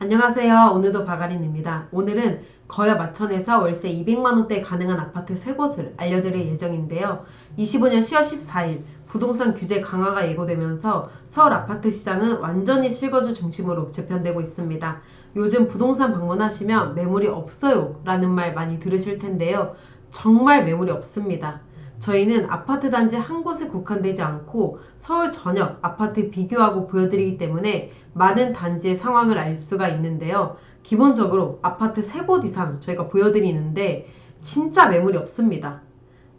안녕하세요. 오늘도 바가린입니다. 오늘은 거여 마천에서 월세 200만원대 가능한 아파트 3곳을 알려드릴 예정인데요. 25년 10월 14일 부동산 규제 강화가 예고되면서 서울 아파트 시장은 완전히 실거주 중심으로 재편되고 있습니다. 요즘 부동산 방문하시면 매물이 없어요 라는 말 많이 들으실 텐데요. 정말 매물이 없습니다. 저희는 아파트 단지 한 곳에 국한되지 않고 서울 전역 아파트 비교하고 보여드리기 때문에 많은 단지의 상황을 알 수가 있는데요. 기본적으로 아파트 3곳 이상 저희가 보여드리는데 진짜 매물이 없습니다.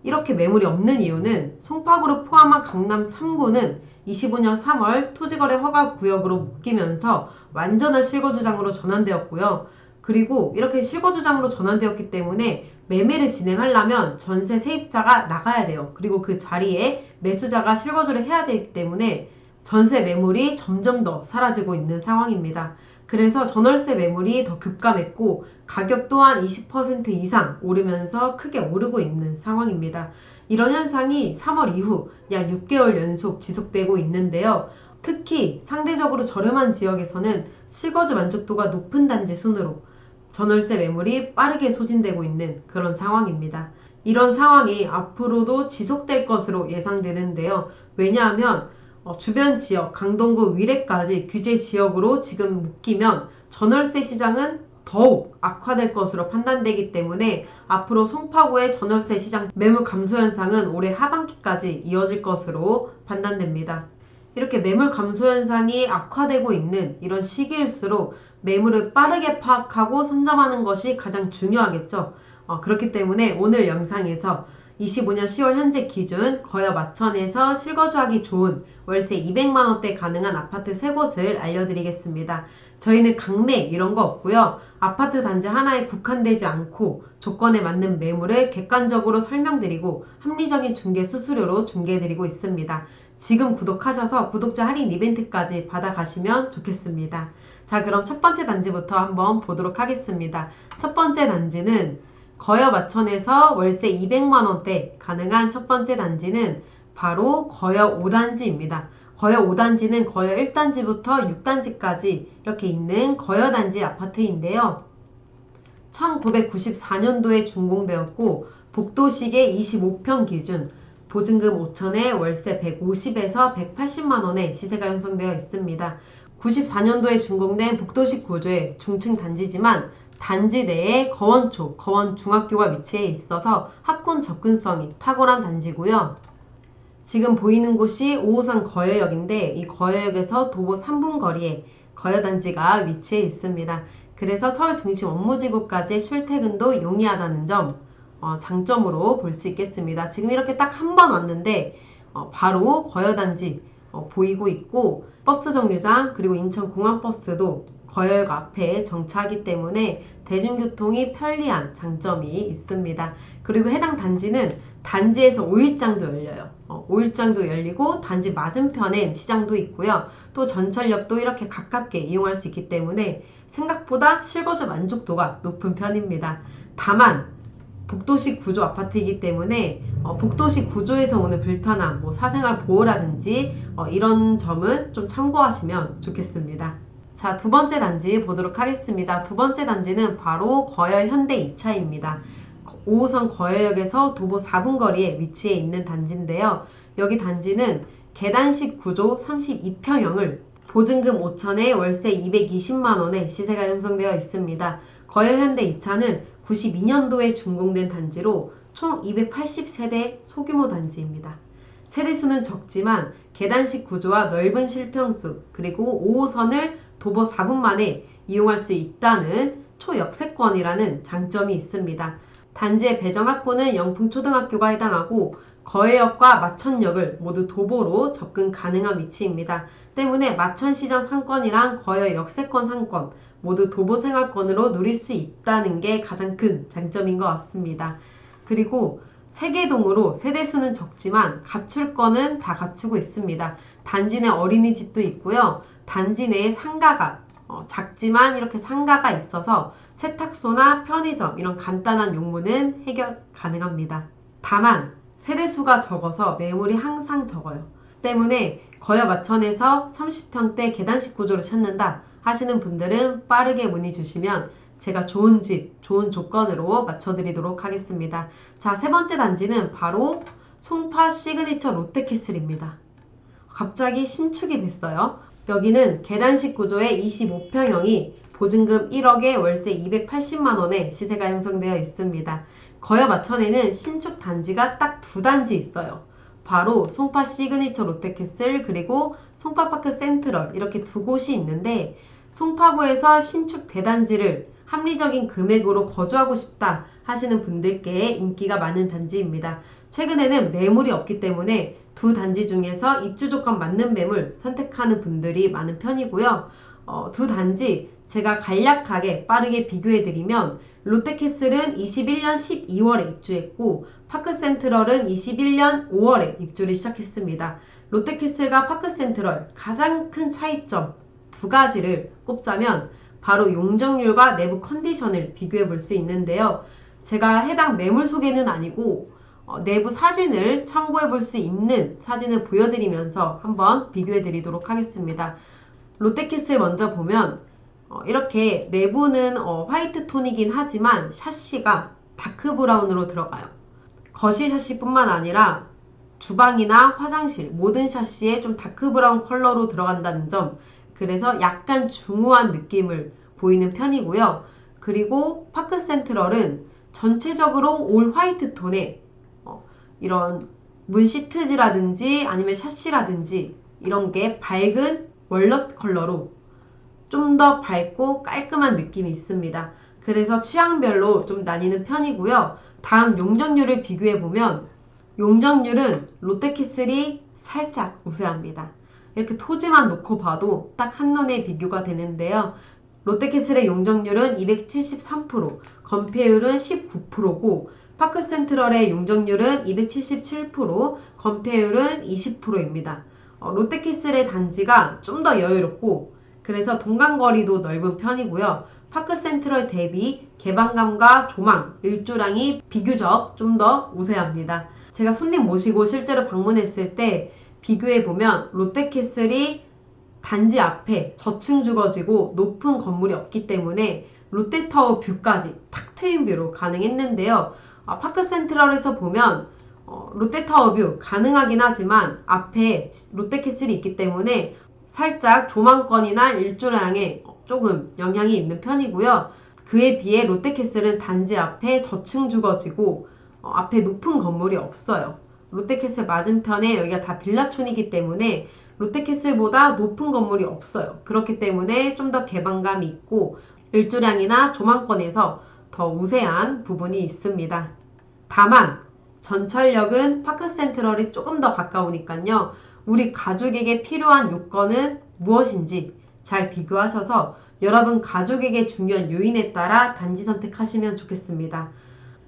이렇게 매물이 없는 이유는 송파구를 포함한 강남 3구는 25년 3월 토지거래 허가 구역으로 묶이면서 완전한 실거주장으로 전환되었고요. 그리고 이렇게 실거주장으로 전환되었기 때문에 매매를 진행하려면 전세 세입자가 나가야 돼요. 그리고 그 자리에 매수자가 실거주를 해야 되기 때문에 전세 매물이 점점 더 사라지고 있는 상황입니다. 그래서 전월세 매물이 더 급감했고 가격 또한 20% 이상 오르면서 크게 오르고 있는 상황입니다. 이런 현상이 3월 이후 약 6개월 연속 지속되고 있는데요. 특히 상대적으로 저렴한 지역에서는 실거주 만족도가 높은 단지 순으로 전월세 매물이 빠르게 소진되고 있는 그런 상황입니다. 이런 상황이 앞으로도 지속될 것으로 예상되는데요. 왜냐하면 어, 주변 지역, 강동구 위례까지 규제 지역으로 지금 묶이면 전월세 시장은 더욱 악화될 것으로 판단되기 때문에 앞으로 송파구의 전월세 시장 매물 감소 현상은 올해 하반기까지 이어질 것으로 판단됩니다. 이렇게 매물 감소 현상이 악화되고 있는 이런 시기일수록 매물을 빠르게 파악하고 선점하는 것이 가장 중요하겠죠. 어, 그렇기 때문에 오늘 영상에서 25년 10월 현재 기준 거여 마천에서 실거주하기 좋은 월세 200만원대 가능한 아파트 3곳을 알려드리겠습니다. 저희는 강매 이런 거 없고요. 아파트 단지 하나에 국한되지 않고 조건에 맞는 매물을 객관적으로 설명드리고 합리적인 중개 수수료로 중개해드리고 있습니다. 지금 구독하셔서 구독자 할인 이벤트까지 받아가시면 좋겠습니다. 자, 그럼 첫 번째 단지부터 한번 보도록 하겠습니다. 첫 번째 단지는 거여 마천에서 월세 200만원대 가능한 첫 번째 단지는 바로 거여 5단지입니다. 거여 5단지는 거여 1단지부터 6단지까지 이렇게 있는 거여 단지 아파트인데요. 1994년도에 준공되었고 복도식의 25평 기준 보증금 5천에 월세 150에서 180만 원의 시세가 형성되어 있습니다. 94년도에 준공된 복도식 구조의 중층 단지지만 단지 내에 거원초, 거원 중학교가 위치해 있어서 학군 접근성이 탁월한 단지고요. 지금 보이는 곳이 5호선 거여역인데 이 거여역에서 도보 3분 거리에 거여단지가 위치해 있습니다. 그래서 서울 중심 업무지구까지 출퇴근도 용이하다는 점 어, 장점으로 볼 수 있겠습니다. 지금 이렇게 딱 한 번 왔는데 어, 바로 거여단지 어, 보이고 있고 버스 정류장 그리고 인천공항버스도 거여역 앞에 정차하기 때문에 대중교통이 편리한 장점이 있습니다. 그리고 해당 단지는 단지에서 5일장도 열려요. 어, 5일장도 열리고 단지 맞은편엔 시장도 있고요. 또 전철역도 이렇게 가깝게 이용할 수 있기 때문에 생각보다 실거주 만족도가 높은 편입니다. 다만 복도식 구조 아파트이기 때문에 어, 복도식 구조에서 오는 불편함, 뭐 사생활 보호라든지 어, 이런 점은 좀 참고하시면 좋겠습니다. 자, 두 번째 단지 보도록 하겠습니다. 두 번째 단지는 바로 거여 현대 2차입니다. 5호선 거여역에서 도보 4분 거리에 위치해 있는 단지인데요. 여기 단지는 계단식 구조 32평형을 보증금 5천에 월세 220만원에 시세가 형성되어 있습니다. 거여 현대 2차는 92년도에 준공된 단지로 총 280세대 소규모 단지입니다. 세대수는 적지만 계단식 구조와 넓은 실평수 그리고 5호선을 도보 4분 만에 이용할 수 있다는 초역세권이라는 장점이 있습니다. 단지의 배정학교는 영풍초등학교가 해당하고 거해역과 마천역을 모두 도보로 접근 가능한 위치입니다. 때문에 마천시장 상권이랑 거해 역세권 상권 모두 도보 생활권으로 누릴 수 있다는 게 가장 큰 장점인 것 같습니다. 그리고 세계동으로 세대수는 적지만 거는 다 갖추고 있습니다. 단지 내 어린이집도 있고요. 단지 내에 상가가 어, 작지만 이렇게 상가가 있어서 세탁소나 편의점 이런 간단한 용무는 해결 가능합니다. 다만 세대수가 적어서 매물이 항상 적어요. 때문에 거여 마천에서 30평대 계단식 구조를 찾는다. 하시는 분들은 빠르게 문의 주시면 제가 좋은 집, 좋은 조건으로 맞춰드리도록 하겠습니다. 자, 세 번째 단지는 바로 송파 시그니처 롯데캐슬입니다. 갑자기 신축이 됐어요. 여기는 계단식 구조의 25평형이 보증금 1억에 월세 280만원에 시세가 형성되어 있습니다. 거여 마천에는 신축 단지가 딱 두 단지 있어요. 바로 송파 시그니처 롯데캐슬 그리고 송파파크 센트럴 이렇게 두 곳이 있는데 송파구에서 신축 대단지를 합리적인 금액으로 거주하고 싶다 하시는 분들께 인기가 많은 단지입니다. 최근에는 매물이 없기 때문에 두 단지 중에서 입주 조건 맞는 매물 선택하는 분들이 많은 편이고요. 어, 두 단지 제가 간략하게 빠르게 비교해드리면 롯데캐슬은 21년 12월에 입주했고 파크센트럴은 21년 5월에 입주를 시작했습니다. 롯데캐슬과 파크센트럴 가장 큰 차이점 두 가지를 꼽자면 바로 용적률과 내부 컨디션을 비교해 볼 수 있는데요. 제가 해당 매물 소개는 아니고 어, 내부 사진을 참고해 볼 수 있는 사진을 보여드리면서 한번 비교해 드리도록 하겠습니다. 롯데캐슬 먼저 보면 어, 이렇게 내부는 어, 화이트 톤이긴 하지만 샤시가 다크 브라운으로 들어가요. 거실 샤시뿐만 아니라 주방이나 화장실 모든 샤시에 좀 다크 브라운 컬러로 들어간다는 점 그래서 약간 중후한 느낌을 보이는 편이고요. 그리고 파크 센트럴은 전체적으로 올 화이트 톤에 어, 이런 문 시트지라든지 아니면 샤시라든지 이런 게 밝은 월넛 컬러로 좀 더 밝고 깔끔한 느낌이 있습니다. 그래서 취향별로 좀 나뉘는 편이고요. 다음 용적률을 비교해 보면 용적률은 롯데캐슬이 살짝 우세합니다. 이렇게 토지만 놓고 봐도 딱 한눈에 비교가 되는데요. 롯데캐슬의 용적률은 273%, 건폐율은 19%고 파크 센트럴의 용적률은 277%, 건폐율은 20%입니다. 어, 롯데캐슬의 단지가 좀 더 여유롭고 그래서 동간거리도 넓은 편이고요. 파크 센트럴 대비 개방감과 조망, 일조량이 비교적 좀 더 우세합니다. 제가 손님 모시고 실제로 방문했을 때 비교해보면 롯데캐슬이 단지 앞에 저층 주거지고 높은 건물이 없기 때문에 롯데타워 뷰까지 탁 트인 뷰로 가능했는데요. 아, 파크센트럴에서 보면 어, 롯데타워 뷰 가능하긴 하지만 앞에 롯데캐슬이 있기 때문에 살짝 조망권이나 일조량에 조금 영향이 있는 편이고요. 그에 비해 롯데캐슬은 단지 앞에 저층 주거지고 어, 앞에 높은 건물이 없어요. 롯데캐슬 맞은편에 여기가 다 빌라촌이기 때문에 롯데캐슬보다 높은 건물이 없어요. 그렇기 때문에 좀 더 개방감이 있고 일조량이나 조망권에서 더 우세한 부분이 있습니다. 다만 전철역은 파크센트럴이 조금 더 가까우니까요. 우리 가족에게 필요한 요건은 무엇인지 잘 비교하셔서 여러분 가족에게 중요한 요인에 따라 단지 선택하시면 좋겠습니다.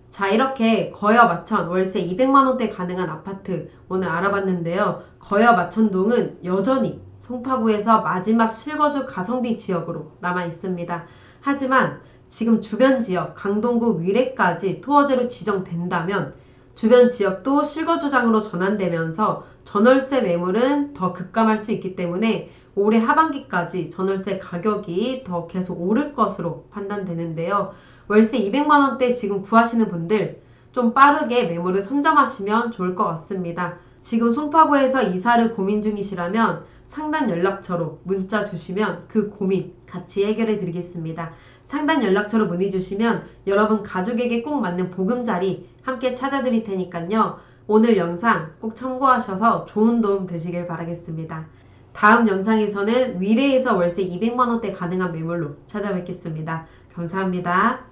자, 이렇게 거여 마천 월세 200만원대 가능한 아파트 오늘 알아봤는데요. 거여 마천동은 여전히 송파구에서 마지막 실거주 가성비 지역으로 남아 있습니다. 하지만 지금 주변 지역 강동구 위례까지 토어제로 지정된다면 주변 지역도 실거주장으로 전환되면서 전월세 매물은 더 급감할 수 있기 때문에 올해 하반기까지 전월세 가격이 더 계속 오를 것으로 판단되는데요. 월세 200만원대 지금 구하시는 분들 좀 빠르게 매물을 선점하시면 좋을 것 같습니다. 지금 송파구에서 이사를 고민 중이시라면 상단 연락처로 문자 주시면 그 고민 같이 해결해 드리겠습니다. 상단 연락처로 문의 주시면 여러분 가족에게 꼭 맞는 보금자리 함께 찾아 드릴 테니까요. 오늘 영상 꼭 참고하셔서 좋은 도움 되시길 바라겠습니다. 다음 영상에서는 위례에서 월세 200만원대 가능한 매물로 찾아뵙겠습니다. 감사합니다.